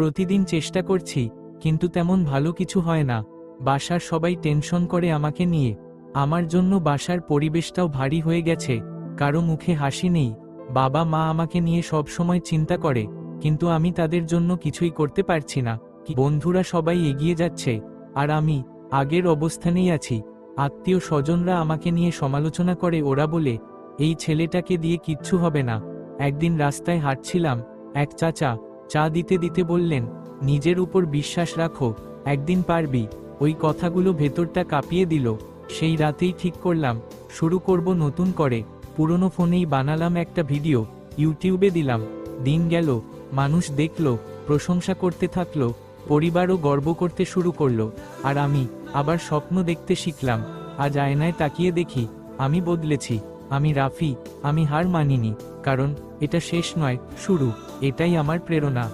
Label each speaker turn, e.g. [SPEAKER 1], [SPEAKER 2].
[SPEAKER 1] প্রতিদিন চেষ্টা করছি, কিন্তু তেমন ভালো কিছু হয় না। বাসার সবাই টেনশন করে আমাকে নিয়ে। আমার জন্য বাসার পরিবেশটাও ভারী হয়ে গেছে, কারও মুখে হাসি নেই। বাবা মা আমাকে নিয়ে সব সময় চিন্তা করে, কিন্তু আমি তাদের জন্য কিছুই করতে পারছি না। বন্ধুরা সবাই এগিয়ে যাচ্ছে, আর আমি, আগের অবস্থানেই আছি। আত্মীয় স্বজনরা আমাকে নিয়ে সমালোচনা করে, ওরা বলে, এই ছেলেটাকে দিয়ে কিচ্ছু হবে না। একদিন রাস্তায় হাঁটছিলাম, এক চাচা চা দিতে দিতে বললেন, নিজের উপর বিশ্বাস রাখো, একদিন পারবি। ওই কথাগুলো ভেতরটা কাঁপিয়ে দিল। সেই রাতেই ঠিক করলাম, শুরু করব নতুন করে। পুরনো ফোনেই বানালাম একটা ভিডিও, ইউটিউবে দিলাম। দিন গেল, মানুষ দেখল, প্রশংসা করতে থাকল, পরিবারও গর্ব করতে শুরু করল। আর আমি, আবার স্বপ্ন দেখতে শিখলাম। আজ আয়নায় তাকিয়ে দেখি, আমি বদলেছি। আমি রাফি, আমি হার মানিনি। কারণ এটা শেষ নয় শুরু এটাই আমার প্রেরণা।